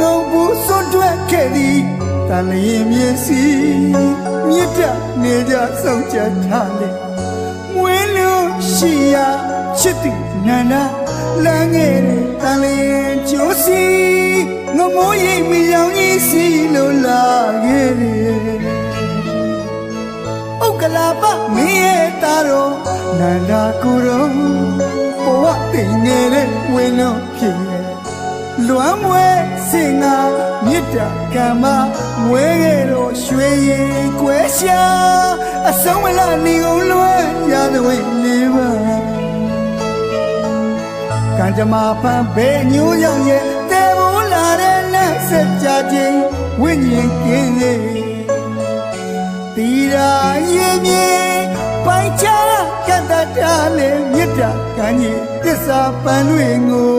ငုံဘူးစွန့်ထွက်ခဲ့သည်တန်လျင်မြေစီမြစ်တနေကြဆုံးချထားလေ နန္ဒလမ်းငယ်တန်လျင်ကျိုးစီငမိုးရိပ်မယောင်ကြီးစီလို့လာခဲ့တယ်ဥက္ကလာပမင်းရဲ့သားတော်နန္ဒကိုရောဘဝတင်နေတဲ့ဝင်းလို့ဖြစ်ရဲ့လွမ်းမွဲစင်ငါမြစ်တာကံမမွဲခဲ့တော့ရွှေရင်ကွယ်ရှာအဆုံးမလာနေကုန်လွမ်းရတဲ့ဝိလေး ကံကြမ္မာဖန်ဘဲညိုးရောက်ရဲ့တဲဘူးလာတဲ့လက်ဆက်ကြခြင်းဝိညာဉ်ကင်းလေတီရာရင်မြေပိုင်ချကတ္တတာလေမြစ်တာကံကြီးတစ္ဆာပန်တွေကို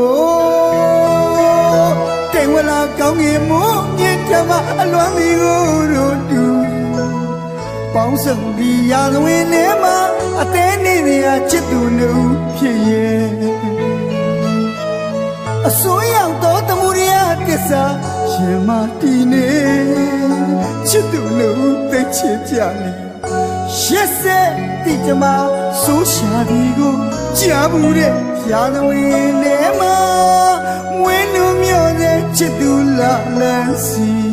တိမ်ဝလာကောင်းငင်မို့မြင့်ဓမ္မအလွမ်းမီကိုတို့တူပေါင်းစုံဒီရာဇဝင်ထဲမှာအသေးနေနေရချစ်သူနှုတ်ဖြစ်ရဲ့ ရှင်မတီနေချစ်သူနှုတ်သိချစ်ကြလေရှက်ဆက်တိကြမှာဆိုးရှာဒီကိုကြားဘူးတဲ့ရာဇဝင်ထဲမှာဝင်းလူမျိုးတဲ့ချစ်သူလာလန်းစီ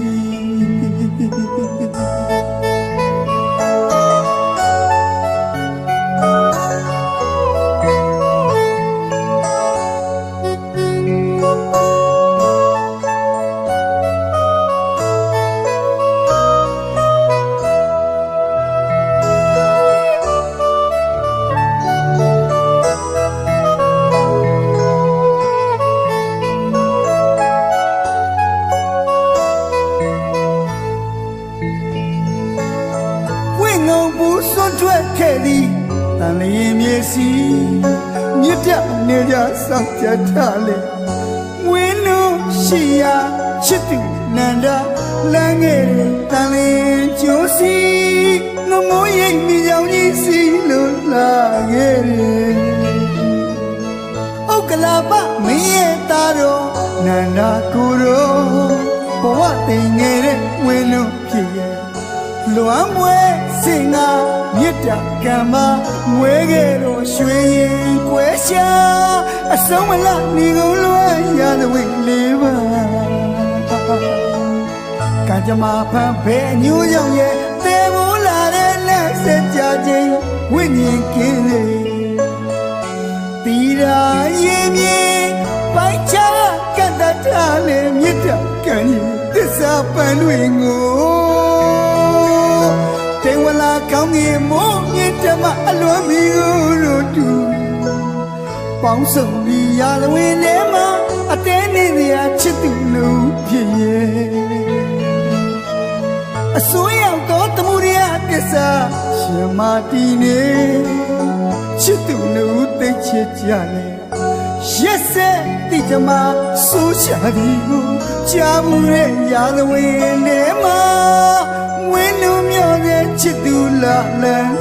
ခဲ့သည်တန်လျင်မြေစီမြစ်ပြနေကြစောင့်ကြထားလေဝင်းလို့ရှိရာချစ်သူနန္ဒလမ်းငယ်တန်လျင်ကျိုးစီငမိုးရိပ်မြေကြောင်ကြီးစီလို့လာခဲ့တယ်ဥက္ကလာပမင်းရဲ့သားတော်နန္ဒကိုယ်တော်ဘဝတိမ်ငယ်တဲ့ဝင်းလို့ဖြစ်ရဲ့ လွမ်းမွဲစင်ငါမြစ်တာကံမမွဲခဲ့တော့ရွှေရင်ကွယ်ရှာအဆုံးမလနေကုန်လွမ်းရတဲ့ဝိလေးပါကံကြမ္မာဖန်ဘဲညိုးရောက်ရဲ့တဲမိုးလာတဲ့လက်ဆက်ကြခြင်းဝိညာဉ်ကင်းလေတီရာရင်မြေပိုက်ချကတ္တတာလေမြစ်တာကံကြီးသစ္စာပန်တွေကိုတေဝလာ ကောင်းငင်မိုးမြင့်တမအလွမ်းမီကိုတို့တူပေါင်းစုံပြီးရာဇဝင်ထဲမှာအတဲနေနေရချစ်သူလို့ဖြစ်ရဲ့အစိုးရောက်တော့တမှုရိယတစ္ဆာရှင်မာတီနေချစ်သူလို့သိချစ်ကြလေရက်ဆက်တိကြမှာဆိုးရှာဒီကိုကြားမှုရဲ့ရာဇဝင်ထဲမှာ ဝင်း